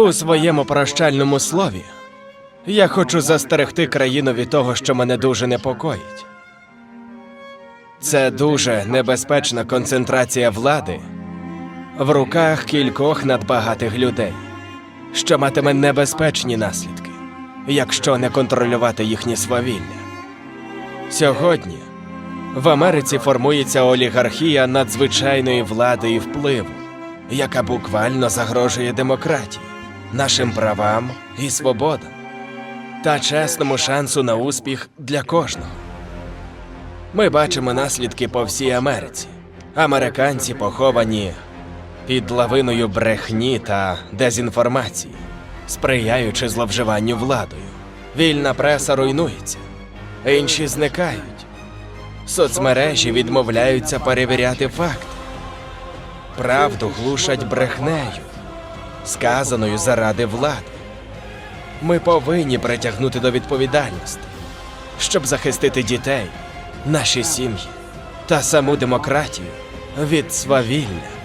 У своєму прощальному слові я хочу застерегти країну від того, що мене дуже непокоїть. Це дуже небезпечна концентрація влади в руках кількох надбагатих людей, що матиме небезпечні наслідки, якщо не контролювати їхні свавілля. Сьогодні в Америці формується олігархія надзвичайної влади і впливу, яка буквально загрожує демократії, нашим правам і свободам та чесному шансу на успіх для кожного. Ми бачимо наслідки по всій Америці. Американці поховані під лавиною брехні та дезінформації, сприяючи зловживанню владою. Вільна преса руйнується, інші зникають. Соцмережі відмовляються перевіряти факти. Правду глушать брехнею, сказаною заради влади. Ми повинні притягнути до відповідальності, щоб захистити дітей, наші сім'ї та саму демократію від свавілля.